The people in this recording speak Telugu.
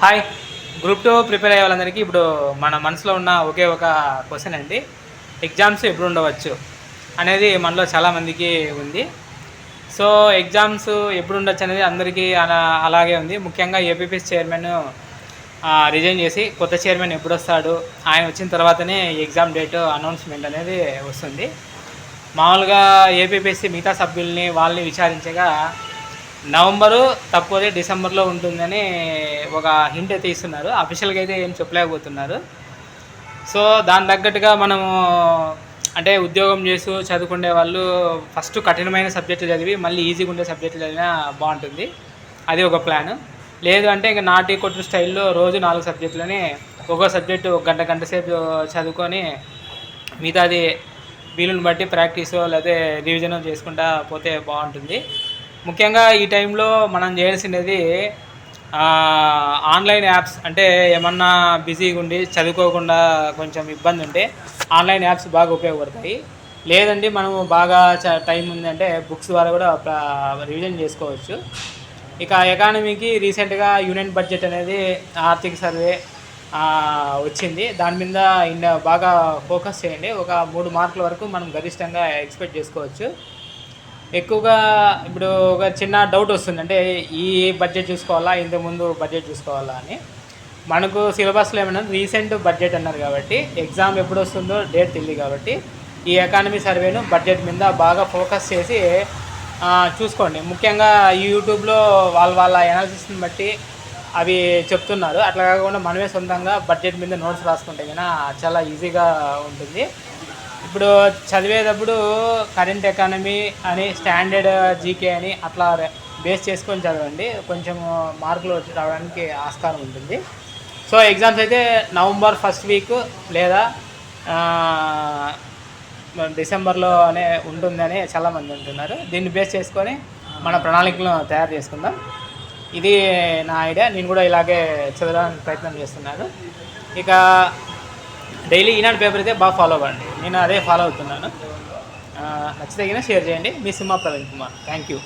హాయ్. గ్రూప్ టూ ప్రిపేర్ అయ్యే వాళ్ళందరికీ ఇప్పుడు మన మనసులో ఉన్న ఒకే ఒక క్వశ్చన్ అండి. ఎగ్జామ్స్ ఎప్పుడు ఉండవచ్చు అనేది మనలో చాలామందికి ఉంది. సో ఎగ్జామ్స్ ఎప్పుడు ఉండొచ్చు అనేది అందరికీ అలా అలాగే ఉంది. ముఖ్యంగా ఏపీపీఎస్ చైర్మన్ రిజైన్ చేసి కొత్త చైర్మన్ ఎప్పుడు వస్తాడు ఆయన వచ్చిన తర్వాతనే ఎగ్జామ్ డేట్ అనౌన్స్మెంట్ అనేది వస్తుంది. మామూలుగా ఏపీపీఎస్సీ మిగతా సభ్యుల్ని వాళ్ళని విచారించగా నవంబరు తక్కువదే డిసెంబర్లో ఉంటుందని ఒక హింట్ అయితే ఇస్తున్నారు. అఫీషియల్గా అయితే ఏం చెప్పలేకపోతున్నారు. సో దాని తగ్గట్టుగా మనము అంటే ఉద్యోగం చేస్తూ చదువుకునే వాళ్ళు ఫస్ట్ కఠినమైన సబ్జెక్టులు చదివి మళ్ళీ ఈజీగా ఉండే సబ్జెక్టులు చదివినా బాగుంటుంది. అది ఒక ప్లాన్ లేదు అంటే ఇంకా నాటి కొట్టు స్టైల్లో రోజు నాలుగు సబ్జెక్టులని ఒక్కో సబ్జెక్టు ఒక గంట గంట సేపు చదువుకొని మిగతాది వీలుని బట్టి ప్రాక్టీస్ లేకపోతే రివిజన్ చేసుకుంటా పోతే బాగుంటుంది. ముఖ్యంగా ఈ టైంలో మనం చేయాల్సినది ఆన్లైన్ యాప్స్ అంటే ఏమన్నా బిజీగా ఉండి చదువుకోకుండా కొంచెం ఇబ్బంది ఉంటే ఆన్లైన్ యాప్స్ బాగా ఉపయోగపడతాయి. లేదండి మనము బాగా చ- టైం ఉందంటే బుక్స్ ద్వారా కూడా రివిజన్ చేసుకోవచ్చు. ఇక ఎకానమీకి రీసెంట్గా యూనియన్ బడ్జెట్ అనేది ఆర్థిక సర్వే వచ్చింది. దాని మీద ఇండియా బాగా ఫోకస్ చేయండి. ఒక మూడు మార్కుల వరకు మనం గరిష్టంగా ఎక్స్పెక్ట్ చేసుకోవచ్చు. ఎక్కువగా ఇప్పుడు ఒక చిన్న డౌట్ వస్తుంది. అంటే ఈ బడ్జెట్ చూసుకోవాలా? ఇంతకుముందు బడ్జెట్ చూసుకోవాలా అని. మనకు సిలబస్లో ఏమైనా రీసెంట్ బడ్జెట్ అన్నారు కాబట్టి ఎగ్జామ్ ఎప్పుడు వస్తుందో డేట్ తెలియదు కాబట్టి ఈ ఎకానమీ సర్వేను బడ్జెట్ మీద బాగా ఫోకస్ చేసి చూసుకోండి. ముఖ్యంగా ఈ యూట్యూబ్లో వాళ్ళ వాళ్ళ ఎనాలిసిస్ని బట్టి అవి చెప్తున్నారు. అట్లా కాకుండా మనమే సొంతంగా బడ్జెట్ మీద నోట్స్ రాసుకుంటే కన్నా చాలా ఈజీగా ఉంటుంది. ఇప్పుడు చదివేటప్పుడు కరెంట్ ఎకానమీ అని స్టాండర్డ్ జీకే అని అట్లా బేస్ చేసుకొని చదవండి. కొంచెం మార్కులు వచ్చి రావడానికి ఆస్కారం ఉంటుంది. సో ఎగ్జామ్స్ అయితే నవంబర్ ఫస్ట్ వీక్ లేదా డిసెంబర్లో అనే ఉంటుందని చాలామంది ఉంటున్నారు దీన్ని బేస్ చేసుకొని మన ప్రణాళికలను తయారు చేసుకుందాం. ఇది నా ఐడియా నేను కూడా ఇలాగే చదవడానికి ప్రయత్నం చేస్తున్నాను. ఇక డైలీ ఈనాడు పేపర్ అయితే బాగా ఫాలో అవ్వండి. నేను అదే ఫాలో అవుతున్నాను. ఆ, షేర్ చేయండి. మీ సింహ ప్రవీణ్ కుమార్. Thank you